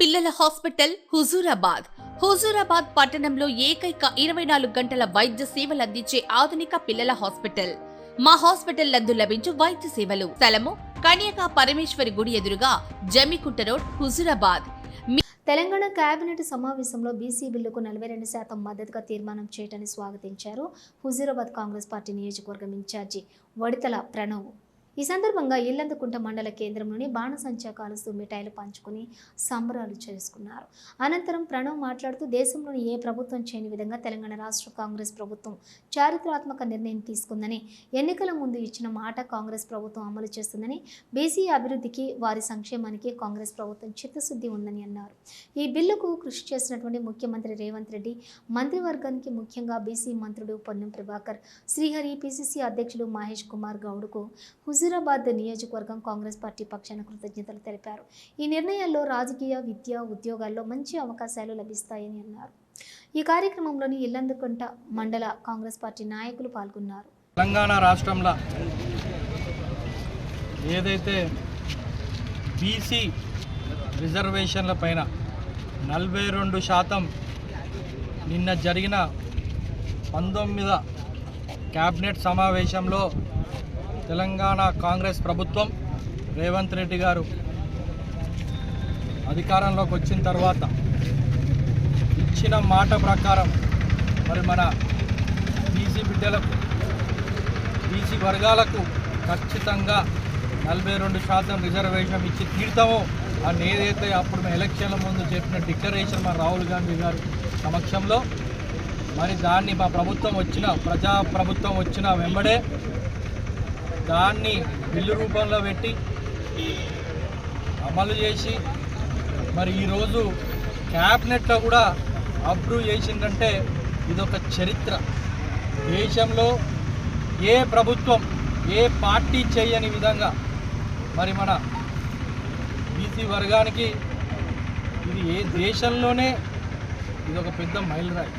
పిల్లల హాస్పిటల్ హుజూరాబాద్. హుజూరాబాద్ పట్టణంలో ఏకైక ఇరవై నాలుగు గంటల వైద్య సేవలు అందించే ఆధునిక పిల్లల హాస్పిటల్. మా హాస్పిటల్ నందు లభించు వైద్య సేవలు. స్థలము కన్యకా పరమేశ్వరి గుడి ఎదురుగా జమికుంట రోడ్ హుజూరాబాద్. తెలంగాణ కేబినెట్ సమావేశంలో బీసీ బిల్లుకు నలభై రెండు శాతం మద్దతుగా తీర్మానం చేయటాన్ని స్వాగతించారు హుజూరాబాద్ కాంగ్రెస్ పార్టీ నియోజకవర్గం ఇన్ఛార్జి వడితల ప్రణవ్. ఈ సందర్భంగా ఇల్లందుకుంట మండల కేంద్రంలోని బాణసంచా కాలుస్తూ మిఠాయిలు పంచుకుని సంబరాలు చేసుకున్నారు. అనంతరం ప్రణవ్ మాట్లాడుతూ దేశంలోని ఏ ప్రభుత్వం చేయని విధంగా తెలంగాణ రాష్ట్ర కాంగ్రెస్ ప్రభుత్వం చారిత్రాత్మక నిర్ణయం తీసుకుందని ఎన్నికల ముందు ఇచ్చిన మాట కాంగ్రెస్ ప్రభుత్వం అమలు చేస్తుందని బీసీ అభివృద్ధికి వారి సంక్షేమానికి కాంగ్రెస్ ప్రభుత్వం చిత్తశుద్ధి ఉందని అన్నారు. ఈ బిల్లుకు కృషి చేసినటువంటి ముఖ్యమంత్రి రేవంత్ రెడ్డి మంత్రివర్గానికి ముఖ్యంగా బీసీ మంత్రుడు పొన్నం ప్రభాకర్ శ్రీహరి పిసిసి అధ్యక్షుడు మహేష్ కుమార్ గౌడ్కు హుజూరాబాద్ నియోజకవర్గం కాంగ్రెస్ పార్టీ పక్షాన కృతజ్ఞతలు తెలిపారు. ఈ నిర్ణయాల్లో రాజకీయ విద్య ఉద్యోగాల్లో మంచి అవకాశాలు లభిస్తాయని అన్నారు. ఈ కార్యక్రమంలోని ఇల్లందుకుంట మండల కాంగ్రెస్ పార్టీ నాయకులు పాల్గొన్నారు. తెలంగాణ రాష్ట్రంలో ఏదైతే బీసీ రిజర్వేషన్ల పైన నలభై రెండు శాతం నిన్న జరిగిన పంతొమ్మిద క్యాబినెట్ సమావేశంలో తెలంగాణ కాంగ్రెస్ ప్రభుత్వం రేవంత్ రెడ్డి గారు అధికారంలోకి వచ్చిన తర్వాత ఇచ్చిన మాట ప్రకారం మరి మన బీసీ బిడ్డలకు బీసీ వర్గాలకు ఖచ్చితంగా నలభై రెండు శాతం రిజర్వేషన్ ఇచ్చి తీర్థమో అని ఏదైతే అప్పుడు మేము ఎలక్షన్ల ముందు చెప్పిన డిక్లరేషన్ మా రాహుల్ గాంధీ గారి సమక్షంలో మరి దాన్ని మా ప్రభుత్వం వచ్చిన ప్రజా ప్రభుత్వం వచ్చిన వెంబడే దాన్ని బిల్లు రూపంలో పెట్టి అమలు చేసి మరి ఈరోజు క్యాబినెట్లో కూడా అప్రూవ్ చేసిందంటే ఇదొక చరిత్ర. దేశంలో ఏ ప్రభుత్వం ఏ పార్టీ చేయని విధంగా మరి మన బీసీ వర్గానికి ఇది ఏ దేశంలోనే ఇది ఒక పెద్ద మైలురాయి.